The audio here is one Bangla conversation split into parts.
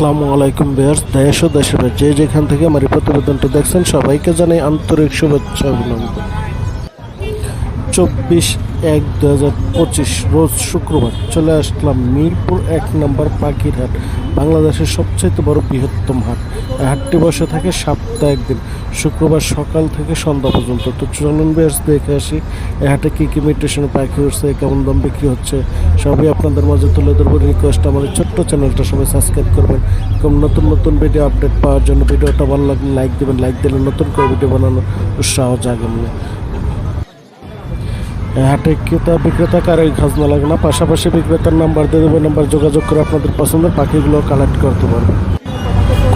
আসসালামু আলাইকুম বেয়ার্স দেশ ও দেশের যে যেখান থেকে আমার এই প্রতিবেদনটি দেখছেন, সবাইকে জানাই আন্তরিক শুভেচ্ছা অভিনন্দন। চব্বিশ এক দু হাজার পঁচিশ, রোজ শুক্রবার চলে আসলাম মিরপুর এক নম্বর পাখির হাট বাংলাদেশের সবচেয়ে বড় বৃহত্তম হাট। হাটটি বসে থাকে সপ্তাহে একদিন শুক্রবার সকাল থেকে সন্ধ্যা পর্যন্ত। তো চলুন বেশ দেখে আসি, এই হাটে কী কী মিউটেশনে পাখি উঠছে কেমন দাম বিক্রি হচ্ছে, সবই আপনাদের মাঝে তুলে ধরবো। রিকোয়েস্ট আমাদের ছোট্ট চ্যানেলটা সবাই সাবস্ক্রাইব করবেন। এবং নতুন নতুন ভিডিও আপডেট পাওয়ার জন্য ভিডিওটা ভালো লাগলে লাইক দেবেন লাইক দিলে নতুন করে ভিডিও বানানোর উৎসাহ জাগেন এই হাটে ক্রেতা বিক্রেতা কারোই খাজনা লাগে না। পাশাপাশি বিক্রেতার নাম্বার দিয়ে দেবে নাম্বার যোগাযোগ করে আপনাদের পছন্দের পাখিগুলো কালেক্ট করতে পারবেন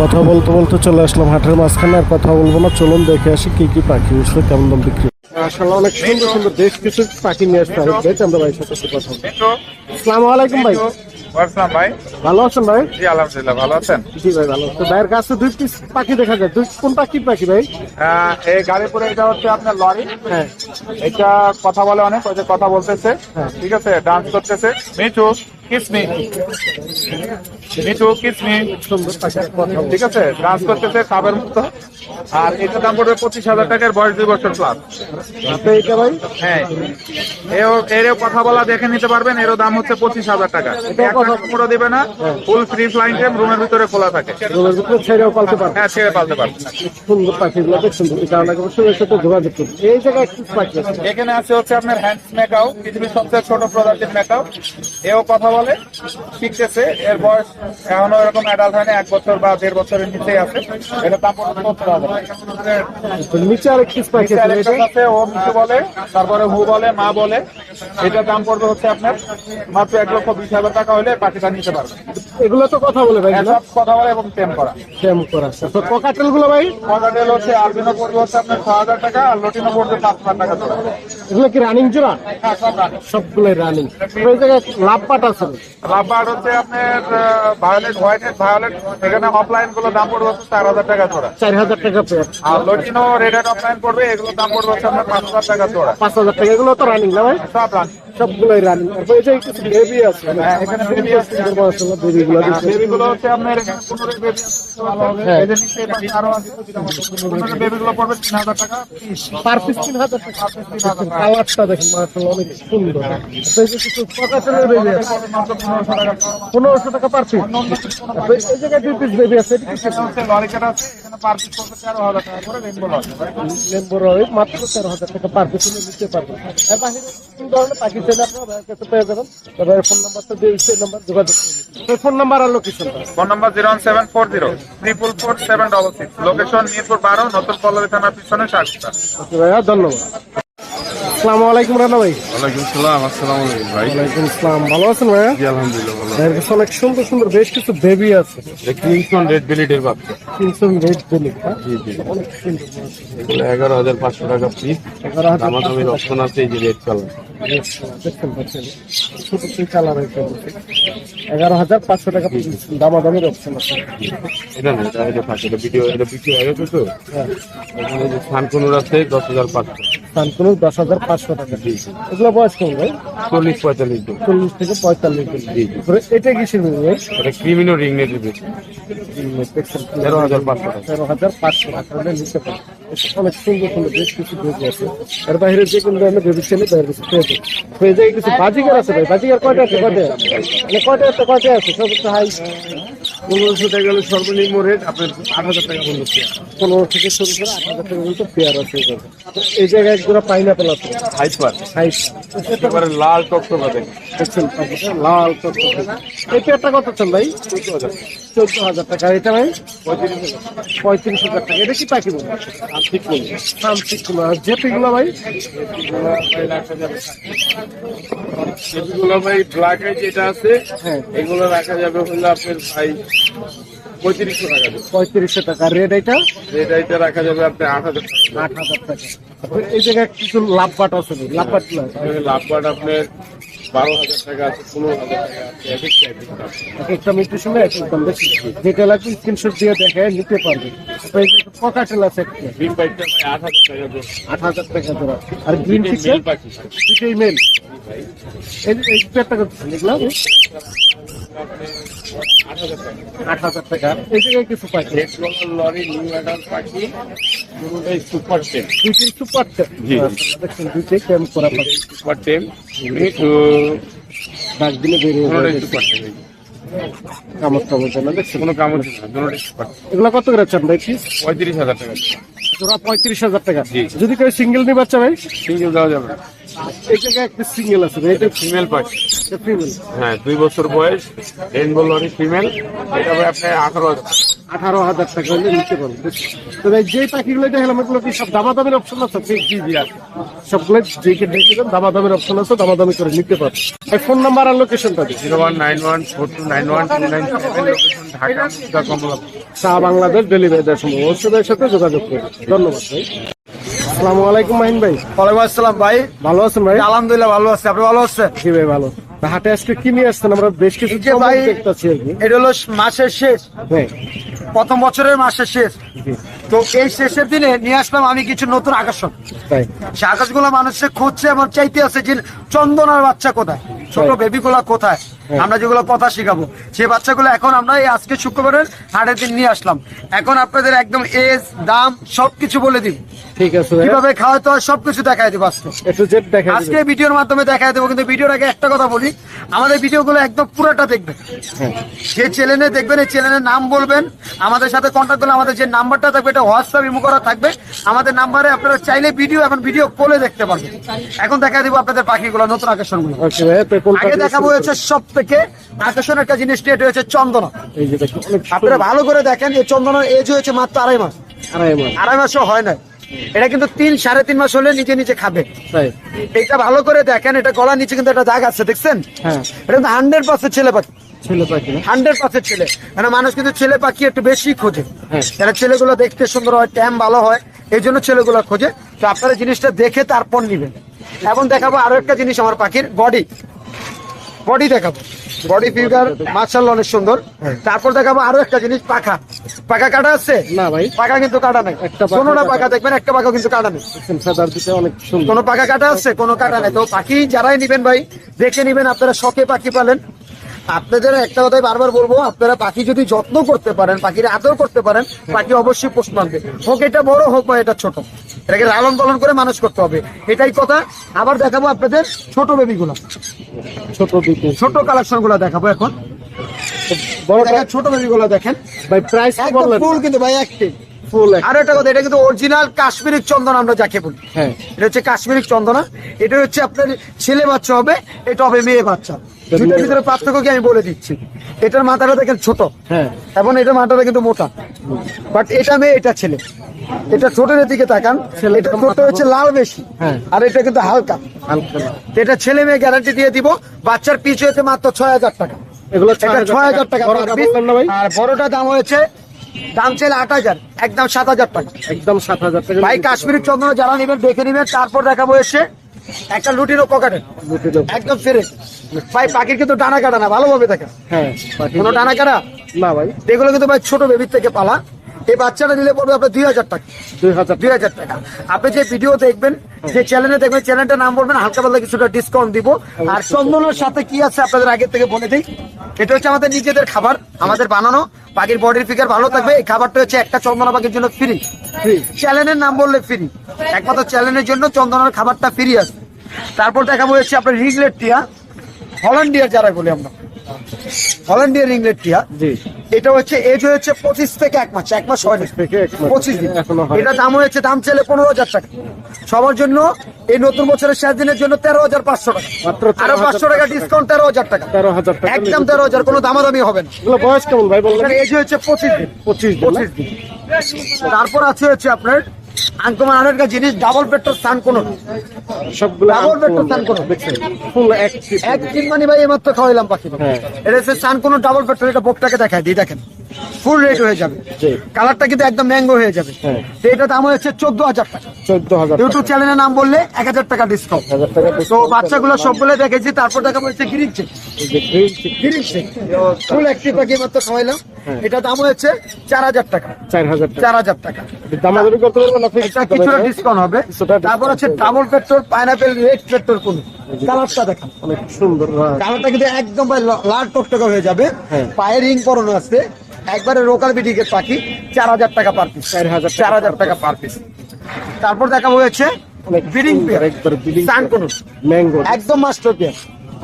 কথা বলতে বলতে চলে আসলাম হাটের মাঝখানে আর কথা বলব না। চলুন দেখে আসি কি কি পাখি উঠছে কেমন দাম বিক্রি আসলে অনেক সুন্দর সুন্দর বেশ কিছু পাখি নিয়ে আসতে হবে আমরা ভাই সাথে কথা আসসালামু আলাইকুম ভাই। ভাই। ভালো আছেন ভাই? জি আলহামদুলিল্লাহ ভালো আছেন? জি ভাই ভালো তো ভাইয়ের কাছে দুই পিস পাখি দেখা যায়। দুই কোন পাখি পাখি ভাই? আহ, এই গাড়িপুরে এটা হচ্ছে আপনার লরি। হ্যাঁ। এটা কথা বলে অনেক ওই যে কথা বলতেছে। হ্যাঁ। ঠিক আছে ডান্স করতেছে। মিঠু কিসমি মিঠু কিসমি সুন্দর পাখি কথা বলব। ঠিক আছে? ডান্স করতেছে খাবার মুক্ত আর এটা দাম পড়বে পঁচিশ হাজার টাকার বয়স দুই বছর প্লাস আপনি এটা ভাই? হ্যাঁ। এও এরও কথা বলা দেখে নিতে পারবেন এরও দাম হচ্ছে পঁচিশ হাজার টাকা। এটাও কথা- পুরো দিবে না ফুল ফ্রি ফ্লাইং টাইম রুমের ভিতরে খোলা থাকে। রোলের ভিতরে ছেড়েও পালতে পারবেন হ্যাঁ ছেড়ে পালতে পারবেন সুন্দর পাখিগুলো খুব সুন্দর। এই কারণে অবশ্যই এর সাথে যোগাযোগ করুন। এই জায়গায় একটু পাখি এখানে আছে হচ্ছে আপনার হ্যান্ড মেকাও পৃথিবীর সবচেয়ে ছোট প্রজাতির মেকাও এও কথা বলে শিখতেছে। এর বয়স এখনও এরকম অ্যাডাল্ট হয়নি এক বছর বা দেড় বছরের নিচেই আছে। এটা সত্তর নিচে আছে এটা ও মিঠু বলে তারপরে হু বলে মা বলে। এটার দাম পড়বে হচ্ছে আপনার মাত্র এক লক্ষ বিশ হাজার টাকা হলে পাখিটা নিতে পারবে। এগুলো তো কথা বলে ভাই সব কথা বলে এবং টেম করা। সেম করা তো কোকাটেলগুলো ভাই? মডেল হচ্ছে আলবিনো পড়বে হচ্ছে আপনার ছ হাজার টাকা আর লটিনো পড়বে পাঁচ হাজার টাকা এগুলো কি রানিং জোড়া? হ্যাঁ, সবগুলোই রানিং লাভ পাট আছে? রাবার হচ্ছে আপনার ভায়োলেট হোয়াইট ভায়োলেট এখানে অফলাইনগুলো দাম পড়বে হচ্ছে চার হাজার টাকা জোড়া। চার হাজার টাকা পেয়ার আর লটিনো রেড অফলাইন পড়বে এগুলো দাম পড়বে হচ্ছে আপনার পাঁচ হাজার টাকা জোড়া। পাঁচ হাজার টাকা এগুলো তো রানিং না ভাই? সব রান সবগুলোই রানিং তারপর এই যে কিছু বেবি আছে হ্যাঁ, এখানে আছে। বেবি গুলো। বেবি গুলো হচ্ছে আপনার এখানে পনেরো বেবি হ্যাঁ। এই যে নিচে পাশে আরও আছে পনেরো বেবি গুলো পড়বে তিন হাজার টাকা। পার পিস টাকা। কালারটা দেখেন মাশাআল্লাহ অনেক সুন্দর। এই যে কিছু কোকাটেলের বেবি আছে। মাত্র পনেরোশো টাকা পার পিস এই জায়গায় দুই পিস বেবি আছে এটা কি হচ্ছে লরিকেট আছে এখানে পার পিস পড়বে তেরো হাজার টাকা করে রেনবো লরি হয় মাত্র হাজার টাকা পার পিছনে নিতে এর কোন ধরনের পাখি চাইলে আপনারা ভাইয়ের কাছে পেয়ে যাবেন। তবে ফোন নাম্বারটা দিয়ে সেই নাম্বার যোগাযোগ করবেন ফোন নাম্বার আর লোকেশনটা phone number zero seven four zero triple four seven double six location Mirpur বারো নতুন পল্লবী থানার পিছনে সাতটা ওকে ভাইয়া ধন্যবাদ। আসসালামু আলাইকুম রানা ভাই। ওয়ালাইকুম সালাম আসসালামু আলাইকুম ভাই। ওয়ালাইকুম আসসালাম ভালো আছেন ভাইয়া? জি আলহামদুলিল্লাহ ভালো ভাইয়ের কাছে অনেক সুন্দর সুন্দর বেশ কিছু বেবি আছে। রেড বাচ্চা। রেড হ্যাঁ? জি জি। অনেক সুন্দর। এগুলো এগারো হাজার পাঁচশো টাকা পিস এগারো হাজার দামাদামির অপশন আছে এই যে রেড কালার দেখতে পাচ্ছেন। ছোট সেই কালার একটা এগারো হাজার পাঁচশো টাকা দামাদামির অপশন আছে। এটা না এটা এটা এটা ভিডিও এটা বিক্রি হয়ে গেছে তো? হ্যাঁ। সানকুনুর আছে দশ হাজার পাঁচশো। সানকুনো দশ হাজার পাঁচশো টাকা এগুলো বয়স কম ভাই? চল্লিশ পঁয়তাল্লিশ দিন। চল্লিশ থেকে পঁয়তাল্লিশ দিন। এটা কিসের বেবি ভাই? এটা ক্রিমিনো রিং নেটের বেশি তেরো হাজার পাঁচশো টাকা। তেরো হাজার পাঁচশো টাকা। নিতে পারে অনেক সুন্দর সুন্দর বেশ কিছু বেবি আছে। এর বাইরে যে কোনো ধরনের বেবি ছেলে বাইরে কিছু পেয়ে এই জায়গায় কিছু বাজিগার আছে ভাই, বাজিগার কয়টা আছে? কয়টা? মানে কয়টা আছে? কয়টা আছে? সব তো হাই। পনেরোশো টাকা গেলে সর্বনিম্ন রেট আপনার আট হাজার টাকা পর্যন্ত পনেরো থেকে শুরু করে আট হাজার টাকা পর্যন্ত পেয়ার আছে এই জায়গায় একজোড়া পাইনাপেল আছে। হাইপার হাই একেবারে লাল টকটকা দেখছেন লাল টকটকে। এই পেয়ারটা কত চান ভাই? চোদ্দ হাজার টাকা। এটা ভাই? পঁয়ত্রিশ হাজার টাকা। এটা কি পাখি বলব ঠিক করুন সামসিকগুলো আর জেপিগুলো ভাই? এগুলো ভাই ব্ল্যাক যেটা আছে হ্যাঁ। এগুলো রাখা যাবে হলো আপনার ভাই পঁয়ত্রিশশো টাকা পঁয়ত্রিশশো টাকা। রেড এটা এটা এটা রাখা যাবে আপনার আট হাজার আট হাজার টাকা। এই জায়গায় কিছু লাভ বাট আছে ভাই, লাভ বাটগুলো লাভ পাট আপনার বারো হাজার টাকা আছে পনেরো হাজার টাকা আছে এক একটা একটা এক একটা একদম বেশি। যেটা লাগবে স্ক্রিনশট দিয়ে দেখে নিতে পারবে। পকাটেল আছে গ্রিন বাইকটা আট হাজার টাকা করে আট হাজার টাকা জোড়া আর গ্রিন দুটোই মেল এই পেয়ারটা করতেছেন আপনি আট হাজার টাকা। এই জায়গায় কিছু পাখি? লরি নিউ অ্যাডাল পাখি পুরোটাই সুপার টেম দুইটি সুপার জি। দেখছেন দুইটি ক্যাম্প করা পাখি। সুপার টেম একটু ডাক দিলে বেরিয়ে সুপার টেম কামড় টামড় না? কোনো কামড় এগুলো কত করে চান ভাই? পিস পঁয়ত্রিশ হাজার টাকা। জোড়া পঁয়ত্রিশ হাজার টাকা। যদি কেউ সিঙ্গেল নিয়ে বাচ্চা ভাই? সিঙ্গেল দেওয়া যাবে না। এই জায়গায় একটা সিঙ্গেল আছে ভাই এটা ফিমেল ফিমেল হ্যাঁ দুই বছর বয়স রেনবো লরি ফিমেল এটা ভাই আপনি আঠারো হাজার আঠারো হাজার টাকা হলে নিতে পারবেন বুঝছেন? তো ভাই যে পাখিগুলো দেখালাম এগুলো কি সব দামাদামের অপশন আছে? জি জি জি আছে। সবগুলো যেকে দেখবেন দামাদামের অপশন আছে দামাদামি করে নিতে ফোন নাম্বার আর লোকেশনটা দিন zero one nine one four two nine one two nine seven Dhaka চা বাংলাদেশ ডেলিভারি দেওয়ার সময় ওষুধের সাথে যোগাযোগ করবেন ধন্যবাদ ভাই। আসসালামু আলাইকুম মাহিন ভাই। ওয়ালাইকুম আসসালাম ভাই। ভালো আছেন ভাই? আলহামদুলিল্লাহ ভালো আছে। আপনি ভালো আছেন? জি ভাই ভালো। হাটে আজকে কি নিয়ে আসছেন? আমরা বেশ কিছু ভাই- দেখতেছি এটা হলো মাসের শেষ। হ্যাঁ। প্রথম বছরের মাসের শেষ। তো এই শেষের দিনে নিয়ে আসলাম আমি কিছু নতুন আকর্ষণ। সে আকাশগুলো মানুষের খুঁজছে এবং চাইতে আছে যে চন্দনার বাচ্চা কোথায়? ছোট হ্যাঁ। বেবি গুলা কোথায়। আমরা যেগুলো কথা শিখাবো সেই বাচ্চাগুলো এখন আমরা এই আজকে শুক্রবারের হাটের দিন নিয়ে আসলাম। এখন আপনাদের একদম এজ দাম সবকিছু বলে দিব। ঠিক আছে কীভাবে খাওয়াতে হয় সবকিছু দেখাই দিব আজকে। ভিডিওর মাধ্যমে দেখাই দেবো কিন্তু ভিডিওর আগে একটা কথা বলি। আমাদের ভিডিওগুলো একদম পুরোটা দেখবেন। হ্যাঁ। যে চ্যানেলে দেখবেন এই চ্যানেলের নাম বলবেন। আমাদের সাথে কন্ট্যাক্ট করলে আমাদের যে নাম্বারটা থাকবে এটা হোয়াটসঅ্যাপ ইমো করা থাকবে। আমাদের নাম্বারে আপনারা চাইলে ভিডিও এখন ভিডিও কলে দেখতে পারবেন। এখন দেখা দিব আপনাদের পাখিগুলো নতুন আকর্ষণগুলো। আগে দেখাবো হচ্ছে সব থেকে আকর্ষণ একটা জিনিস এটা হচ্ছে চন্দনা। এই যে আপনারা ভালো করে দেখেন এই চন্দনার এজ হয়েছে মাত্র আড়াই মাস। আড়াই মাস। আড়াই মাসও হয় না এটা কিন্তু তিন সাড়ে তিন মাস হলে নিচে নিচে খাবে। এটা ভালো করে দেখেন এটা গলার নিচে কিন্তু একটা দাগ আছে দেখছেন? হ্যাঁ। এটা কিন্তু হান্ড্রেড পার্সেন্ট ছেলে পাখি। ছেলে পাখি হান্ড্রেড পার্সেন্ট ছেলে। মানে মানুষ কিন্তু ছেলে পাখি একটু বেশি খোঁজে। হ্যাঁ। যারা ছেলেগুলো দেখতে সুন্দর হয় ট্যাম ভালো হয় এই জন্য ছেলেগুলো খোঁজে। তো আপনারা জিনিসটা দেখে তারপর নিবেন। এখন দেখাবো আরও একটা জিনিস আমার পাখির বডি বডি দেখাবো। বডি ফিগার মার্শাল অনেক সুন্দর। তারপর দেখাবো আরও একটা জিনিস পাখা। পাখা কাটা আছে? না ভাই। পাখা কিন্তু কাটা নাই। একটা পাখা কোনোটা পাখা দেখবেন একটা পাখা কিন্তু কাটা নেই। অনেক সুন্দর। কোনো পাখা কাটা আছে? কোনো কাটা নাই। তো পাখি যারাই নিবেন ভাই দেখে নিবেন আপনারা শখে পাখি পালেন। আপনাদের একটা কথাই বারবার বলব আপনারা পাখি যদি যত্ন করতে পারেন পাখির আদর করতে পারেন পাখি অবশ্যই পোষ মানবে। হোক এটা বড় হোক বা এটা ছোট। এটাকে লালন পালন করে মানুষ করতে হবে। এটাই কথা। আবার দেখাবো আপনাদের ছোট বেবিগুলো ছোট ছোট কালেকশনগুলো দেখাবো এখন। বড় দেখেন ছোট বেবিগুলো দেখেন। ভাই প্রাইস ফুল কিন্তু ভাই একটি ফুল আর একটা কথা এটা কিন্তু অরিজিনাল কাশ্মীরি চন্দন আমরা যাকে বলি। হ্যাঁ। এটা হচ্ছে কাশ্মীরি চন্দনা। এটা হচ্ছে আপনার ছেলে বাচ্চা হবে এটা হবে মেয়ে বাচ্চা। দুটার ভিতরে পার্থক্য কি আমি বলে দিচ্ছি? এটার মাথাটা দেখেন ছোট। হ্যাঁ। এবং এটার মাথাটা কিন্তু মোটা। বাট এটা মেয়ে এটা ছেলে। এটা ছোটের দিকে তাকান। এটা ছোট হচ্ছে লাল বেশি। হ্যাঁ। আর এটা কিন্তু হালকা। হালকা। এটা ছেলে মেয়ে গ্যারান্টি দিয়ে দিব। বাচ্চার পিছু হচ্ছে মাত্র ছয় হাজার টাকা। এগুলো ছয় হাজার টাকা। আর বড়টা দাম হয়েছে দাম চাইলে আট হাজার। একদম সাত হাজার টাকা। একদম সাত হাজার টাকা। ভাই কাশ্মীর চন্দ্র যারা নেবেন দেখে নেবেন। তারপর দেখাবো এসে একটা লুটির পকেটে। একদম ফেরে ভাই পাখির কিন্তু ডানা কাটা না ভালোভাবে দেখা। হ্যাঁ কোনো ডানা কাটা? না ভাই। এগুলো কিন্তু ভাই ছোট বেবির থেকে পালা। এই বাচ্চাটা নিলে পড়বে আপনার দুই হাজার টাকা। দুই হাজার দুই হাজার টাকা। আপনি যে ভিডিও দেখবেন যে চ্যানেলে দেখবেন চ্যানেলটার নাম বলবেন হালকা পাতলা কিছুটা ডিসকাউন্ট দিব। আর চন্দনের সাথে কি আছে আপনাদের আগে থেকে বলে দিই? এটা হচ্ছে আমাদের নিজেদের খাবার আমাদের বানানো। পাখির বডির ফিগার ভালো থাকবে। এই খাবারটা হচ্ছে একটা চন্দনা পাখির জন্য ফ্রি ফ্রি চ্যানেলের নাম বললে ফ্রি একমাত্র চ্যানেলের জন্য চন্দনের খাবারটা ফ্রি আছে। তারপর দেখাবো হচ্ছে আপনার রিগলেট টিয়া। হল্যান্ডিয়ার যারা বলি আমরা। হল্যান্ডিয়ার রিংলেট টিয়া। জি। এটা হচ্ছে এজ হচ্ছে পঁচিশ থেকে এক মাস এক মাস হয় না। থেকে পঁচিশ দিন। এটা দাম হয়েছে দাম চাইলে পনেরো হাজার টাকা। সবার জন্য এই নতুন বছরের শেষ দিনের জন্য তেরো হাজার পাঁচশো টাকা। মাত্র আরও পাঁচশো টাকা ডিসকাউন্ট তেরো হাজার টাকা। তেরো হাজার টাকা একদম তেরো হাজার কোনো দামাদামি হবে না। বয়স কেমন ভাই বললেন? এজ হচ্ছে পঁচিশ দিন। পঁচিশ পঁচিশ দিন। তারপর আছে হচ্ছে আপনার আরও একটা জিনিস ডাবল পেট্রোল কোনো সবগুলো ডাবল পেট্রোল সান কোন ফুল অ্যাক্টিভ এক মানে ভাই এইমাত্র খাওয়াইলাম পাখি হ্যাঁ। এটা হচ্ছে সান কোন ডাবল পেট্রোল এটা বোকটাকে দেখায় দিই দেখেন। ফুল রেট হয়ে যাবে। কালারটা কিন্তু একদম ম্যাঙ্গো হয়ে যাবে। হ্যাঁ। তো এটা দাম হচ্ছে চোদ্দ হাজার টাকা। চোদ্দ হাজার ইউটিউব চ্যানেলের নাম বললে এক হাজার টাকা ডিসকাউন্ট তো বাচ্চাগুলো সব সবগুলো দেখেছি তারপর দেখা হচ্ছে গ্রিন চেক গ্রিন চেক ফুল একটি পাখি মাত্র খাওয়াইলাম। হ্যাঁ। এটা দাম হয়েছে চার হাজার টাকা। চার হাজার টাকা। চার হাজার টাকা। দামাদামি করতে পারব না এটা কিছুটা ডিসকাউন্ট হবে। তারপর হচ্ছে ডাবল পেট্রোল পাইনাপেল রেড পেট্রোল কোন কালারটা দেখান। অনেক সুন্দর। হ্যাঁ। কালারটা কিন্তু একদম লাল টকটকা হয়ে যাবে। হ্যাঁ। পায়ে রিং পরানো আছে। একবারে লোকাল বিডিকের পাখি চার হাজার টাকা পার পিস 4,000 চার হাজার টাকা পার পিস তারপর দেখা হয়েছে ব্রিডিং ম্যাঙ্গো একদম মাস্টার পেয়ার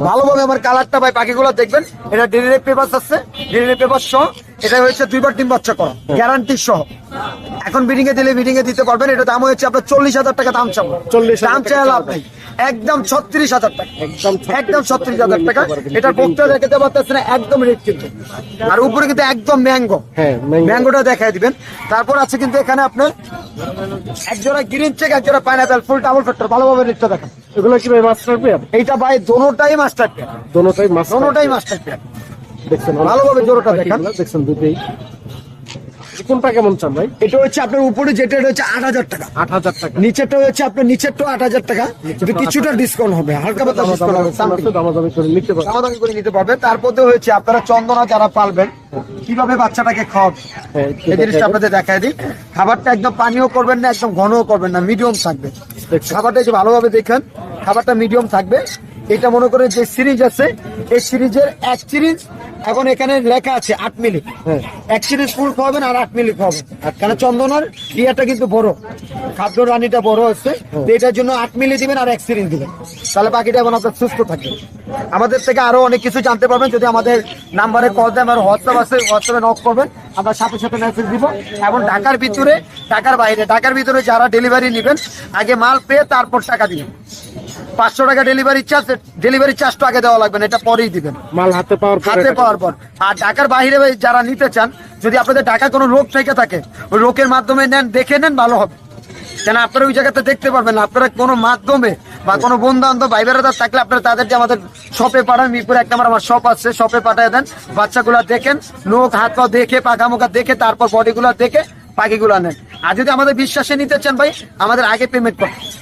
ভালোভাবে আমার কালারটা ভাই পাখিগুলো দেখবেন এটা ডেলিভারি পেপার আছে ডেলিভারি পেপার সহ। এটা হচ্ছে দুইবার ডিম বাচ্চা করা গ্যারান্টি সহ। এখন বিডিং এ দিলে বিডিং এ দিতে পারবেন এটা দাম হচ্ছে আপনার চল্লিশ হাজার টাকা দাম চাবো 40,000 দাম চাই লাভ নেই। একদম ছত্রিশ হাজার টাকা। একদম ছত্রিশ হাজার টাকা। এটা বক্তা দেখাতে পারতেছে না একদম রেট কিন্তু। আর উপরে কিন্তু একদম ম্যাঙ্গো হ্যাঁ ম্যাঙ্গোটা দেখাই দিবেন। তারপর আছে কিন্তু এখানে আপনার এক জোড়া গ্রিন চেক এক জোড়া পাইনাপেল ফুল ডাবল ফ্যাক্টর ভালোভাবে রেটটা দেখেন। এগুলো কি ভাই মাস্টার পেয়ার এইটা ভাই দোনোটাই মাস্টার পেয়ার দোনোটাই মাস্টার দোনোটাই মাস্টার পেয়ার দেখছেন ভালোভাবে জোড়াটা দেখান। দেখছেন দুটোই। কোনটা কেমন চান ভাই? এটা হচ্ছে আপনার উপরে যেটা হচ্ছে আট হাজার টাকা। আট হাজার টাকা। নিচেরটা হচ্ছে আপনার নিচেরটা আট হাজার টাকা। কিছুটা ডিসকাউন্ট হবে হালকা ডিসকাউন্ট হবে দামাদামি করে নিতে দামাদামি করে নিতে পারবেন। তারপরে হচ্ছে আপনারা চন্দনা যারা পালবেন কীভাবে বাচ্চাটাকে খাওয়াবে হ্যাঁ, এই জিনিসটা আপনাদের দেখায় দিই। খাবারটা একদম পানিও করবেন না একদম ঘনও করবেন না মিডিয়াম থাকবে। খাবারটা একটু ভালোভাবে দেখেন। খাবারটা মিডিয়াম থাকবে। এটা মনে করে যে সিরিজ আছে এই সিরিজের এক সিরিজ এখন এখানে লেখা আছে আট মিলি। হ্যাঁ। এক সিরিজ ফুল খাওয়াবেন আর আট মিলি খাওয়াবেন কারণ চন্দনার ইয়েটা কিন্তু বড়। খাদ্য রানিটা বড় আছে এটার জন্য আট মিলি দিবেন আর এক সিরিজ দিবেন। তাহলে পাখিটা এখন আপনার সুস্থ থাকবে আমাদের থেকে আরও অনেক কিছু জানতে পারবেন। যদি আমাদের নাম্বারে কল দেন আর হোয়াটসঅ্যাপ আছে হোয়াটসঅ্যাপে নক করবেন। আমরা সাথে সাথে মেসেজ দিব। এবং ঢাকার ভিতরে ঢাকার বাইরে ঢাকার ভিতরে যারা ডেলিভারি নেবেন আগে মাল পেয়ে তারপর টাকা দিবেন। পাঁচশো টাকা ডেলিভারি চার্জ ডেলিভারি চার্জটা আগে দেওয়া লাগবে না এটা পরেই দিবেন। মাল হাতে পাওয়ার হাতে পাওয়ার পর। আর ঢাকার বাইরে যারা নিতে চান যদি আপনাদের ঢাকায় কোনো রোগ থেকে থাকে ওই রোগের মাধ্যমে নেন দেখে নেন ভালো হবে। কেন আপনারা ওই জায়গাতে দেখতে পারবেন আপনারা কোনো মাধ্যমে বা কোনো বন্ধু বান্ধব ভাই বেড়াদার থাকলে আপনারা তাদেরকে আমাদের শপে পাঠান মিরপুরে এক নম্বর আমার শপ আছে শপে পাঠিয়ে দেন বাচ্চাগুলা দেখেন নোখ হাত পা দেখে পাখা মুখা দেখে তারপর বডিগুলা দেখে পাখিগুলা নেন। আর যদি আমাদের বিশ্বাসে নিতে চান ভাই আমাদের আগে পেমেন্ট payment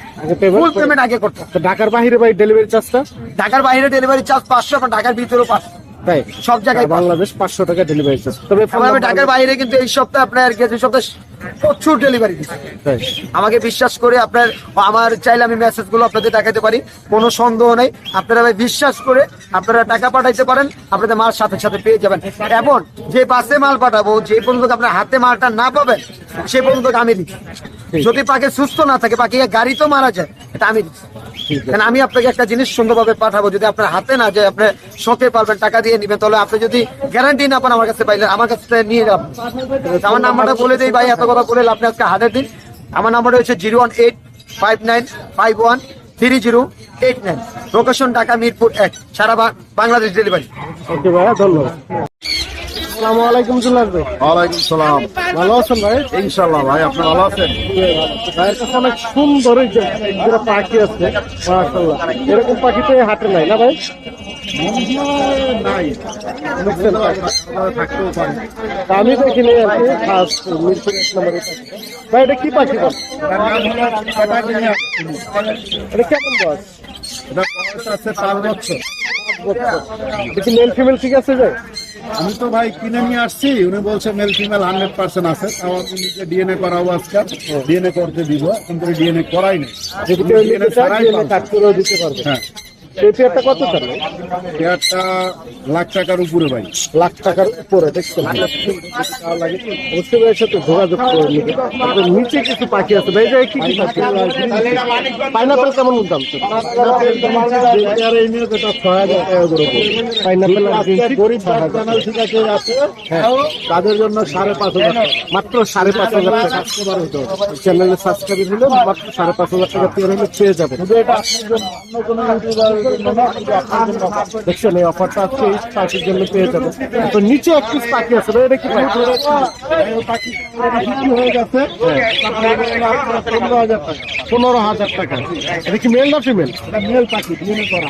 ফুল পেমেন্ট আগে করতে তো ঢাকার বাইরে ভাই ডেলিভারি চার্জটা ঢাকার বাইরে ডেলিভারি চার্জ পাঁচশো এবং ঢাকার ভিতরেও পাঁচশো তাই? সব জায়গায় বাংলাদেশ পাঁচশো টাকা ডেলিভারি চার্জ তবে ঢাকার বাইরে কিন্তু এই সপ্তাহে আপনার গেছে সপ্তাহে প্রচুর ডেলিভারি আমাকে বিশ্বাস করে আপনার আমার চাইলে আমি মেসেজগুলো আপনাদের দেখাতে পারি কোনো সন্দেহ নেই। আপনারা ভাই বিশ্বাস করে আপনারা টাকা পাঠাইতে পারেন আপনাদের মাল সাথে সাথে পেয়ে যাবেন। এবং যে বাসে মাল পাঠাবো যে পর্যন্ত আপনার হাতে মালটা না পাবেন সে পর্যন্ত আমি দিই যদি পাখি সুস্থ না থাকে পাখি গাড়ি তো মারা যায় এটা আমি কারণ আমি আপনাকে একটা জিনিস সুন্দরভাবে পাঠাবো যদি আপনার হাতে না যায় আপনি শখে পারবেন টাকা দিয়ে নিবেন তাহলে আপনি যদি গ্যারান্টি না পান আমার কাছে পাইলে আমার কাছে নিয়ে যাবেন আমার নাম্বারটা বলে দিই ভাই এত কথা বলে আপনি আজকে হাতে দিন। আমার নাম্বারটা হচ্ছে zero one eight five nine five one three zero eight nine. Location Dhaka Mirpur এক সারা বাংলাদেশ ডেলিভারি। ওকে ভাইয়া ধন্যবাদ। আসসালামু আলাইকুম জুলার ভাই। ওয়ালাইকুম সালাম। ভালো আছেন ভাই? ইনশাল্লাহ ভাই আপনি ভালো আছেন? ভাইয়ের কাছে অনেক সুন্দর একটা পাখি আছে মাশাআল্লাহ। এরকম পাখি তো হাটে নাই না ভাই? নাই আমি খাস মিরপুর এক নম্বরে ভাই এটা কি পাখি বল এটা কেমন বয়স? এটা বয়স আছে চার বছর। দেখি মেল ফিমেল ঠিক আছে ভাই আমি তো ভাই কিনে নিয়ে আসছি উনি বলছে মেল ফিমেল হান্ড্রেড পার্সেন্ট আছে। তাও আমি নিজে ডিএনএ করাবো আজকাল ডিএনএ করতে দিব কিন্তু ডিএনএ করাই নেই। ডিএনএ দিতে পারবে। হ্যাঁ। এই পেয়ারটা কত ভাই? পেয়ারটা লাখ টাকার উপরে ভাই। লাখ টাকার উপরে দেখছেন? ভালো অবশ্যই ভাইয়ের সাথে যোগাযোগ করে নিবে নিচে কিছু পাখি আছে ভাই যে কি কি পাখি? পাইনাপেল কেমন দাম পাইনাপেল গরিব কেউ তাদের জন্য সাড়ে পাঁচ হাজার টাকা। মাত্র সাড়ে পাঁচ হাজার টাকা। চ্যানেলে সাবস্ক্রাইব হলে মাত্র সাড়ে পাঁচ হাজার টাকা হলে পেয়ে যাবে দেখছেন এই অফারটা আজকে এই পাখির জন্য পেয়ে যাবে তো নিচে এক পিস পাখি আছে ভাই, এটা কি পাখি? হয়ে গেছে পনেরো হাজার টাকা পনেরো হাজার টাকা। এটা কি মেল না ফিমেল মেল পাখি ডিএনএ করা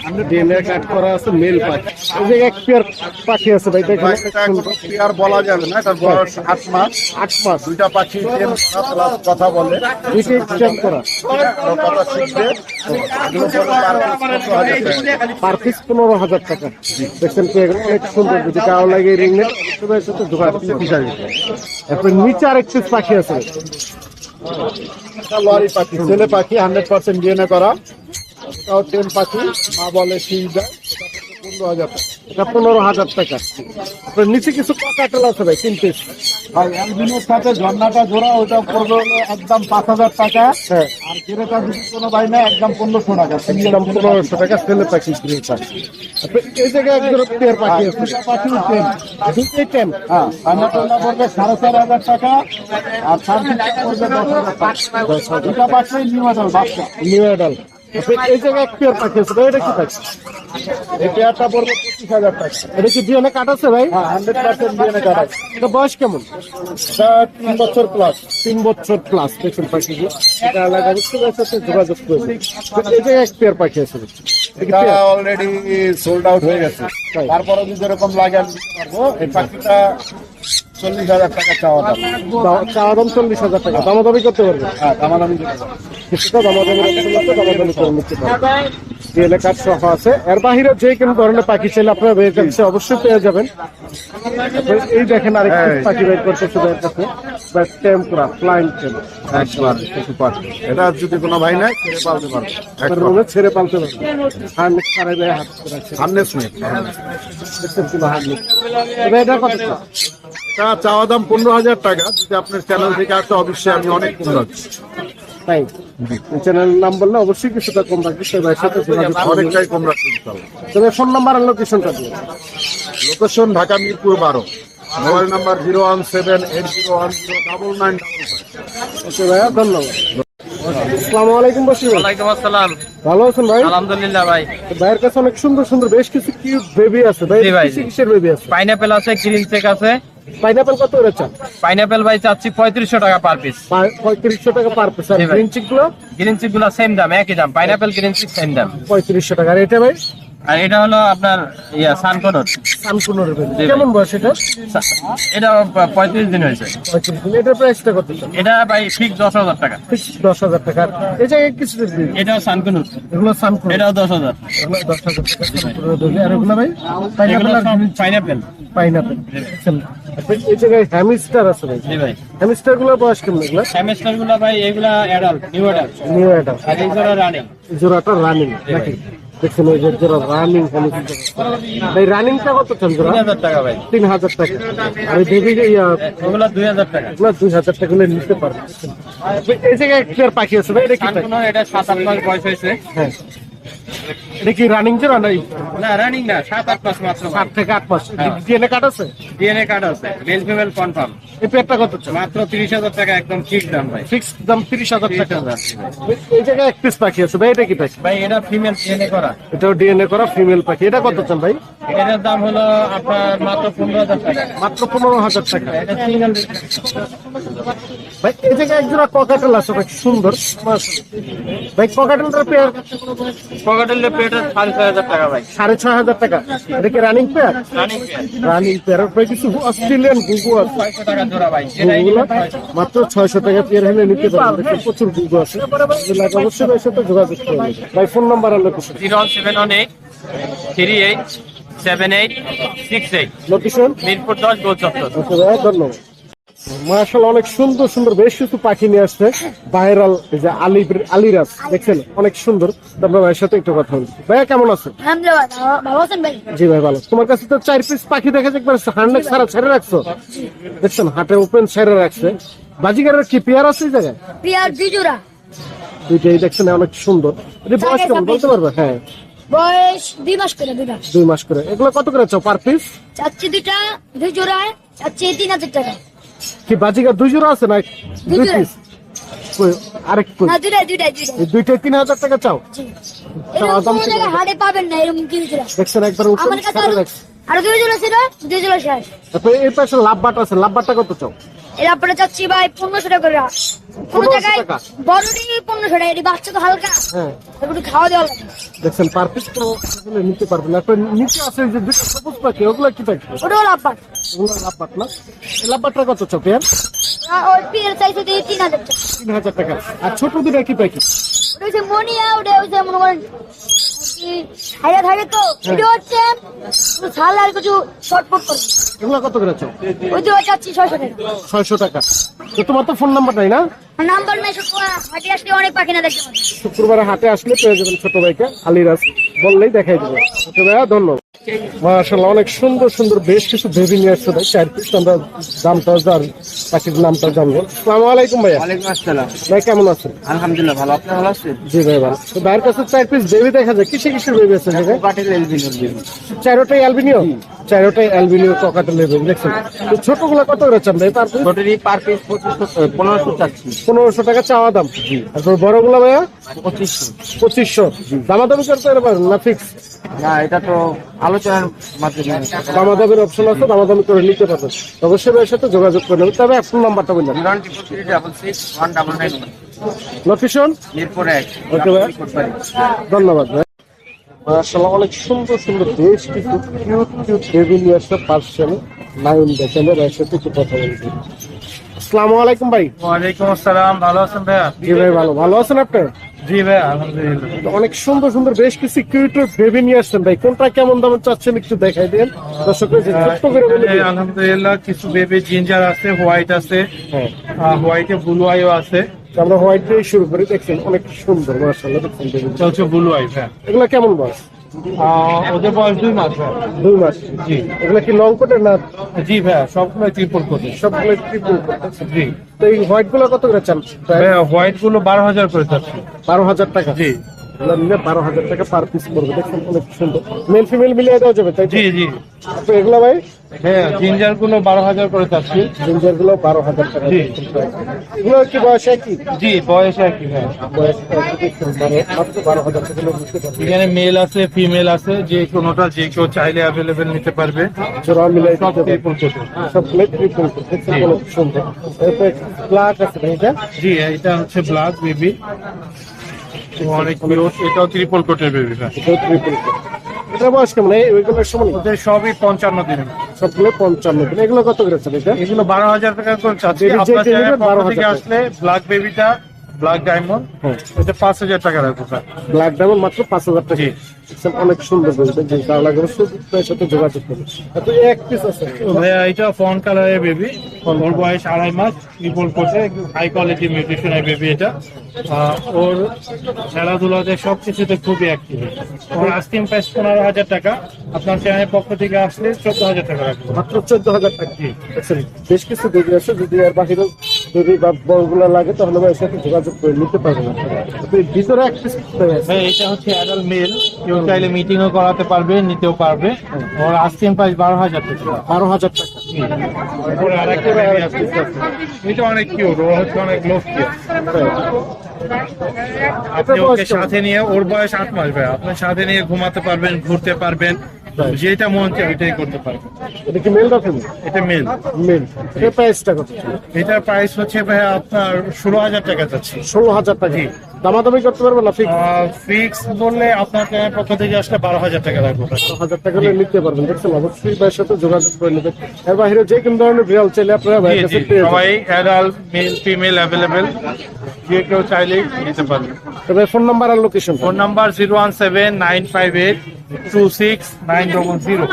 কাট করা আছে মেল পাখি। এই যে এক পেয়ার পাখি আছে ভাই দেখেন। এটা পেয়ার বলা যাবে না এটার বয়স আট মাস। আট মাস। দুইটা পাখি কথা বলে। দুইটি এক্সচেঞ্জ করা। কথা শিখবে। পরে পার পিস পনেরো হাজার টাকা। দেখছেন পেয়ে অনেক সুন্দর যদি লাগে রিং নেট নিচে পিস পাখি আছে। লরি পাখি ছেলে পাখি হান্ড্রেড পার্সেন্ট ডিএনএ করা। টেন পাখি মা বলে পনেরো হাজার টাকা। এটা পনেরো হাজার টাকা। নিচে কিছু কাটাল আছে ভাই তিন পিস আর অ্যালবিনের সাথে ঝর্ণাটা জোড়া ওটা পড়বে হলো একদম পাঁচ হাজার টাকা। হ্যাঁ। আর যদি কোনো ভাই না একদম পনেরোশো টাকা। একদম পনেরোশো টাকা ছেলে পাখি গ্রিন পাখি এই জায়গায় একজন পেয়ার পাখি দুটা পাখি টেন দুটোই টেন হ্যাঁ পড়বে সাড়ে চার হাজার টাকা আর সার্ভিসটা পড়বে দশ হাজার টাকা। দুটা পাখি নিউ বাচ্চা। নিউ অ্যাডাল এই জায়গায় এক পেয়ার পাখি আছে এটা কি পাখি এই পেয়ারটা পড়বে পঁচিশ হাজার টাকা। এটা কি ডিএনএ কাট আছে ভাই? হ্যাঁ হান্ড্রেড পার্সেন্ট ডিএনএ কার্ড আছে। এটা বয়স কেমন? এটা তিন বছর প্লাস তিন বছর প্লাস দেখুন এটা সাথে যোগাযোগ করবে এই জায়গায় এক পেয়ার পাখি আছে। এটা কি এটা অলরেডি সোল্ড আউট হয়ে গেছে। তাই? তারপরে যদি এরকম লাগে আমি এই পাখিটা চল্লিশ হাজার টাকা চাওয়া দাম। চাওয়া দাম চল্লিশ হাজার টাকা। দামাদামি করতে পারবে? হ্যাঁ দিতে কিছুটা দামাদামি করতে পারবে দামাদামি করে নিতে পারবে। ডিএলএ কার্ড সহ আছে। এর বাহিরে যে কোনো ধরনের পাখি চাইলে আপনারা বের কাছে অবশ্যই পেয়ে যাবেন। এই দেখেন আরেক। পাখি বের করতেছে বের কাছে টেম্পুরা ফ্লাইং টেম একবার কিছু পারবে এটা যদি কোনো ভাই নাই ছেড়ে পালতে পারবে। রোমে ছেড়ে পালতে পারবে হার সারে দেয় হাত করে রাখছে নেই এটা কত? এটা চাওয়া দাম পনেরো হাজার টাকা। যদি আপনার চ্যানেল থেকে আসে অবশ্যই আমি অনেক কম রাখছি তাই নাম বললে অবশ্যই কিছুটা কম রাখবে সে ভাইয়ের সাথে অনেকটাই কম রাখছি তবে ফোন নাম্বার আর লোকেশনটা দিন। লোকেশন ঢাকা মিরপুর বারো। Mobile number zero one seven eight zero one zero double nine okay ভাইয়া ধন্যবাদ। আসসালামু আলাইকুম বসির ওয়ালাইকুম আসসালাম। ভালো আছেন ভাই? আলহামদুলিল্লাহ ভাই। ভাইয়ের কাছে অনেক সুন্দর সুন্দর বেশ কিছু কিউট বেবি আছে। ভাই ভাই, কিসের বেবি আছে? পাইনাপেল আছে গ্রিন চেক আছে। পাইনাপেল কত করে চান? পাইনাপেল ভাই চাচ্ছি পঁয়ত্রিশশো টাকা পার পিস পঁয়ত্রিশশো টাকা পার পিস আর গ্রিন চিকগুলো? গ্রিন চিপগুলো সেম দাম একই দাম পাইনাপেল গ্রিন চিক সেম দাম। পঁয়ত্রিশশো টাকা। আর এটা ভাই? আর এটা হলো আপনার ইয়া সানকোনর সানকুনোর। কেমন বয়স এটা? এটা পঁয়ত্রিশ দিন হয়েছে। এটার প্রাইসটা কত? এটা ভাই ঠিক দশ হাজার টাকা। ফিক্স দশ হাজার টাকা। জায়গায় কিছু এটাও সানকোনর এগুলো সানকুনোর এটাও দশ হাজার। দশ হাজার টাকা আর এগুলো ভাই? পাইনাপেল আর পাইনাপেল পাইনাপেল এই জায়গায় হ্যামিস্টার আছে ভাই? ভাই। হ্যামিস্টারগুলোর বয়স কেমন এগুলো? গুলো ভাই এগুলা অ্যাডাল্ট নিউ অ্যাডাল্ট নিউ এটা আর এই জোড়া রানিং জোড়াটা রানিং নাকি? দেখছেন ওই যে যারা রানিং এই রানিংটা কত চান জোড়া তিন হাজার টাকা ভাই। তিন হাজার টাকা। আর এই বেবি দুই হাজার টাকা। আপনার দুই হাজার টাকা হলে নিতে পারবেন এই জায়গায় একটা পাখি আছে ভাই এটা কি এটা সাত আট মাস বয়স হয়েছে। হ্যাঁ। এটা কি রানিং জোড়া নাই? না রানিং না সাত আট মাস মাত্র সাত থেকে আট মাস। ডিএনএ কার্ড আছে? ডিএনএ কার্ড আছে মেল ফিমেল কনফার্ম এই পেয়ারটা কত মাত্র তিরিশ হাজার টাকা একদম ঠিক দাম ভাই। ফিক্স দাম তিরিশ হাজার টাকা। এই জায়গায় এক পিস পাখি আছে ভাই এটা কি পাখি? ভাই এটা ফিমেল ডিএনএ করা। এটাও ডিএনএ করা ফিমেল পাখি। এটা কত চান ভাই? এটার দাম হলো আপনার মাত্র পনেরো হাজার টাকা। মাত্র পনেরো হাজার টাকা। ভাই এই জায়গায় একজোড়া ককাটেল আছে ভাই সুন্দর। ভাই ককাটেলটার পেয়ার পকেটের পেটের সাড়ে ছয় হাজার টাকা ভাই। সাড়ে ছয় হাজার টাকা। এটা কি running pair running running pair আর কিছু অস্ট্রেলিয়ান গুগু আছে। ছয়শো টাকা জোড়া ভাই। যেটাই গুগুলো নিবেন ছয়শো। মাত্র ছয়শো টাকা পেয়ার হলে নিতে পারবেন প্রচুর গুগু আছে। অবশ্যই সাথে যোগাযোগ করবেন ভাই ফোন নাম্বার আর location zero seven one eight three eight seven eight six eight. Location Mirpur দশ গোল চত্বর ধন্যবাদ। মার্শাল অনেক সুন্দর সুন্দর বেশ কিছু পাখি নিয়ে আসছে। ভাইরাল এই যে আলি আলিরাজ দেখছেন? অনেক সুন্দর। আমরা ভাইয়ের সাথে একটু কথা বলি ভাইয়া কেমন আছেন? জি ভাই ভালো। তোমার কাছে তো চার পিস পাখি দেখা যায় একবার হান্ড্রেড সারা ছেড়ে রাখছো। দেখছেন হাটে ওপেন ছেড়ে রাখছে। বাজিগারের কি পেয়ার আছে এই জায়গায়? পিয়ার দুজোড়া। দুইটাই দেখছেন অনেক সুন্দর। এটা বয়স কেমন বলতে পারবে? হ্যাঁ। বয়স দুই মাস করে দুইটা দুই মাস করে। এগুলো কত করে চাও? পার পিস চাচ্ছি দুইটা দুই জোড়ায় চাচ্ছি তিন হাজার টাকা। কি বাজিগার দুই জোড়া আছে না দুই দুই জোড়া। পিস আরেক দুইটাই তিন হাজার টাকা চাও? হাটে পাবেন না এরকম দেখছেন একবার ওপেন আমার কাছে ছেড়ে আরও রাখছে আরও দুই জোড়া ছিল দুই জোড়া শেষ তারপরে এই পাশে লাভ বাট আছে লাভ বাটটা কত চাও? এর আপনারা চাচ্ছি ভাই পনেরোশো টাকা করে। কোন জায়গায় বড়টি পনেরোশো টাকা এটি বাচ্চা তো হালকা। হ্যাঁ। একটু খাওয়া দেওয়া দেখছেন পার পিস তো নিতে পারবেন না। নিচে আছে যে দুটো সবুজ পাখি ওগুলো কি পাখি? ওটাও লাভ পান ওগুলো লাভ না? এই কত চাও পেয়ার তিন হাজার টাকা। তিন হাজার টাকা। আর ছোট দুটা কি পাখি? ওটা হচ্ছে মনিয়া ওটা হচ্ছে মনে করেন ছাইরা থাকে তো ভিডিও হচ্ছে আর কিছু শর্টপট করে। এগুলো কত করে ওই যে চাচ্ছি ছয়শো টাকা। ছয়শো টাকা। তো তোমার তো ফোন নাম্বার নাই না? নাম্বার নাই হাটে আসলে অনেক পাখি না দেখতে পাচ্ছি। হাটে আসলে পেয়ে যাবেন ছোট ভাইকে আলিরাজ। বললেই দেখাই দেবো। ছোট ভাইয়া ধন্যবাদ। মাশাল্লাহ অনেক সুন্দর সুন্দর বেশ কিছু বেবি নিয়ে আসছে ভাই। চার পিস আমরা দামটা আর পাখির নামটা জানব আলাইকুম ভাইয়া। ওয়ালাইকুম আসসালাম। ভাই কেমন আছেন? আলহামদুলিল্লাহ ভালো। আপনি ভালো আছেন? জি ভাই ভালো। তো ভাইয়ের কাছে চার পিস বেবি দেখা যায়। কিসে কিসের বেবি আছে ভাই? চারোটাই অ্যালবিনিও? চারোটাই অ্যালবিনিও ককাটেল লেভেল দেখছেন? তো ছোটগুলো কত করে চান ভাই ছোটরি পার পিস পনেরোশো চাচ্ছি। পনেরোশো টাকা চাওয়া দাম। তারপর বড়গুলো ভাইয়া? পঁচিশশো। পঁচিশশো। দামাদামি করতে পারবেন না ফিক্স না এটা তো আলোচনার মাধ্যমে। দামাদামির অপশন আছে দামাদামি করে নিতে পারবেন। অবশ্যই ভাইয়ের সাথে যোগাযোগ করে নেবেন। তবে নাম্বারটা বললেন। লোকেশন ওকে ভাই ধন্যবাদ ভাই সুন্দর সুন্দর বেশ কিছু কিউট কিউট বেবি নিয়ে আসছে পার্সিয়ান লাইন দেখেন ভাইয়ের সাথে একটু কথা বলছি আসসালামু আলাইকুম ভাই। ওয়ালাইকুম আসসালাম ভালো আছেন ভাইয়া? জি ভাই ভালো। ভালো আছেন আপনি? জি ভাইয়া আলহামদুলিল্লাহ। অনেক সুন্দর সুন্দর বেশ কিছু কিউট বেবি নিয়ে আসছেন ভাই। কোনটা কেমন দামে চাচ্ছেন একটু দেখাই দেন? দর্শকের যে ছোট্ট করে। আলহামদুলিল্লাহ কিছু বেবি জিঞ্জার আছে হোয়াইট আছে। হ্যাঁ। হোয়াইটে ব্লু আইও আছে। আমরা হোয়াইট দিয়ে শুরু করি। দেখছেন অনেক সুন্দর মাশাআল্লাহ দেখছেন baby। চলছে ব্লু আই হ্যাঁ। এগুলা কেমন বয়স? ওদের বয়স দুই মাস দুই মাস। জি। এগুলো কি লং কোটের না? জি ভাইয়া সবগুলো ট্রিপল কোটের সবগুলো ট্রিপল কোটের জি। তো এই হোয়াইটগুলো কত করে চান ভাইয়া হোয়াইটগুলো বারো হাজার করে যাচ্ছে বারো হাজার টাকা? জি। নিলে বারো হাজার টাকা পার পিস পড়বে। দেখুন অনেক সুন্দর। মেল ফিমেল মিলিয়ে দেওয়া যাবে তাই জি জি। তো এগুলো ভাই হ্যাঁ জিঞ্জারগুলো বারো হাজার করে যাচ্ছে জিঞ্জারগুলো বারো হাজার টাকা। এগুলো কি বয়স একই? জি বয়স একই বারো- হাজার বুঝতে পারবেন এখানে মেল আছে ফিমেল আছে যে কোনোটা যে কেউ চাইলে অ্যাভেলেবেল নিতে পারবে। জোড়া মিলাই সব ট্রিপল কোটে সবগুলো ট্রিপল কোট সুন্দর এরপর আছে এটা? জি এটা হচ্ছে ব্ল্যাক বেবি অনেক এটাও ট্রিপল কোটের বেবি এটাও ট্রিপল কোট এটা বয়স কেমন? ওইগুলোর সমান সবই পঞ্চান্ন দিন সবগুলো পঞ্চান্ন এগুলো কত করে চলে এগুলো বারো হাজার টাকা করে। চাচ্ছি আপনার বারো চ্যানেলের কিনবে পক্ষ 12,000 থেকে আসলে ব্ল্যাক বেবিটা ব্ল্যাক ডায়মন্ড। এটা পাঁচ হাজার টাকা রাখব স্যার। ব্ল্যাক ডায়মন্ড মাত্র পাঁচ হাজার টাকা। অনেক সুন্দর বলবেন যে ভালো লাগবে সাথে যোগাযোগ করবেন এত এক পিস আছে। ভাইয়া এটা ফন কালারের বেবি ওর বয়স আড়াই মাস ট্রিপল কোটে হাই কোয়ালিটি মিউট্রিশনের বেবি এটা। ওর খেলাধুলাতে সব কিছুতে খুবই অ্যাক্টিভ ওর আস্কিং প্রাইস পনেরো হাজার টাকা। আপনার চ্যানেলের পক্ষ থেকে আসলে চোদ্দ হাজার টাকা রাখব। মাত্র চোদ্দ হাজার টাকা। দেখছেন বেশ কিছু বেবি আছে যদি এর বাহিরে বা বড়গুলো লাগে তাহলে ভাই সাথে যোগাযোগ করে নিতে পারবেন ভিতরে এক এটা হচ্ছে মেল কেউ চাইলে মিটিংও করাতে পারবে নিতেও পারবে। ওর আস্কিং প্রাইস বারো হাজার টাকা। বারো হাজার টাকা। ওর আছে। এটা অনেক কিউট ও হচ্ছে অনেক লোক আপনি ওকে সাথে নিয়ে ওর বয়স আট মাস ভাই। আপনার সাথে নিয়ে ঘুমাতে পারবেন ঘুরতে পারবেন। যেটা মন চায় ওইটাই করতে পারবেন এটা কি মেল না ফিমেল এটা মেল মেল এটা প্রাইসটা কত এটার প্রাইস হচ্ছে ভাই আপনার ষোলো হাজার টাকা যাচ্ছে। ষোলো হাজার টাকা। দামাদামি করতে পারবেন না? ফিক্স ফিক্স বললে চ্যানেল পক্ষ থেকে আসলে বারো হাজার টাকা ভাই। হাজার টাকা হলে নিতে পারবেন দেখছেন? অবশ্যই ভাইয়ের সাথে যোগাযোগ করে নেবেন। এর বাইরে যে কোনো ধরনের বিড়াল চাইলে আপনারা ভাইয়ের কাছে পেয়ে সবাই অ্যাডাল্ট মেল ফিমেল অ্যাভেলেবেল যে কেউ চাইলেই নিতে পারবে। তবে ফোন নাম্বার আর location phone number zero one seven nine five eight two six nine double zero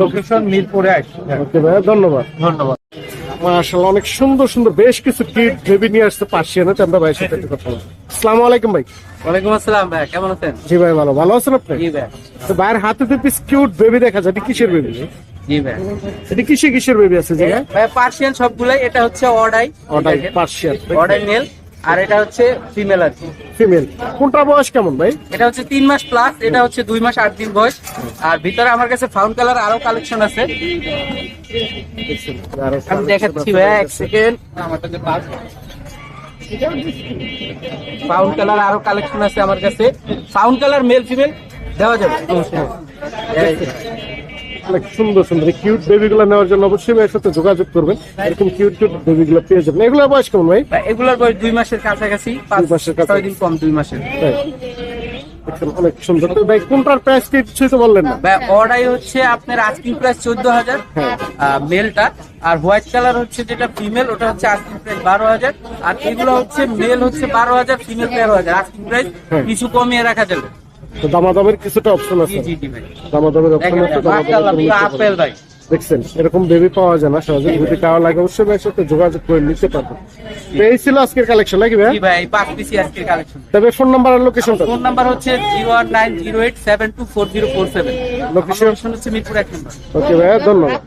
location Mirpur এক। ওকে ভাইয়া ধন্যবাদ। ধন্যবাদ। মাশাআল্লাহ অনেক সুন্দর সুন্দর বেশ কিছু কিট ভেবে নিয়ে আসতে পারছি না আমরা ভাইয়ের সাথে একটু কথা বলব। আসসালামু আলাইকুম ভাই। ওয়ালাইকুম আসসালাম ভাই কেমন আছেন? জি ভাই ভালো। ভালো আছেন আপনি? জি ভাই। তো ভাইয়ের হাতে তো পিস কিউট বেবি দেখা যায় এটা কিসের বেবি? জি ভাই। এটা কিসে কিসের বেবি আছে জায়গায় ভাই? পার্সিয়ান সবগুলাই এটা হচ্ছে অর্ডাই অর্ডাই পার্সিয়ান। অর্ডাই মেল আর এটা হচ্ছে ফিমেল আর কি। ফিমেল কোনটা বয়স কেমন ভাই? এটা হচ্ছে তিন মাস প্লাস এটা হচ্ছে দুই মাস আট দিন বয়স। আর ভিতরে আমার কাছে ফাউন্ড কালার আরও কালেকশন আছে। আমি দেখাচ্ছি ভাইয়া এক সেকেন্ড ফাউন্ড কালার আরও কালেকশন আছে আমার কাছে। ফাউন্ড কালার মেল ফিমেল দেওয়া যাবে। অনেক সুন্দর সুন্দর। কিউট বেবি গুলো নেওয়ার জন্য অবশ্যই ভাইয়ের সাথে যোগাযোগ করবেন। এরকম কিউট কিউট বেবি গুলো পেয়ে যাবেন। এগুলো বয়স কেমন ভাই? এগুলোর বয়স দুই মাসের কাছাকাছি পাঁচ মাসের। ছয় দিন কম দুই মাসের। অনেক সুন্দর। তো ভাই কোনটার প্রাইস কি কিছুই তো বললেন না? ভাই অর্ডাই হচ্ছে আপনার আস্কিং প্রাইস চোদ্দ হাজার মেলটা আর হোয়াইট কালার হচ্ছে যেটা ফিমেল ওটা হচ্ছে আস্কিং প্রাইস বারো হাজার। আর এগুলো হচ্ছে মেল হচ্ছে বারো হাজার ফিমেল তেরো হাজার। আস্কিং প্রাইস কিছু কমিয়ে রাখা যাবে। তো দামাদামের কিছুটা অপশন আছে। ভাই। দামাদামের অপশন আছে দামাদামের। ভাই। দেখছেন এরকম বেবি পাওয়া যায় না সহজে। যদি কারও লাগে অবশ্যই ভাইয়ের সাথে যোগাযোগ করে নিতে পারবেন। তো এই ছিল আজকের কালেকশন নাকি ভাই ভাই পাঁচ পিসি আজকের কালেকশন তবে ফোন নাম্বার আর লোকেশনটা ফোন নাম্বার হচ্ছে zero one nine zero eight seven two four zero four seven Location? হচ্ছে মিরপুর এক নম্বর। ওকে ভাইয়া ধন্যবাদ।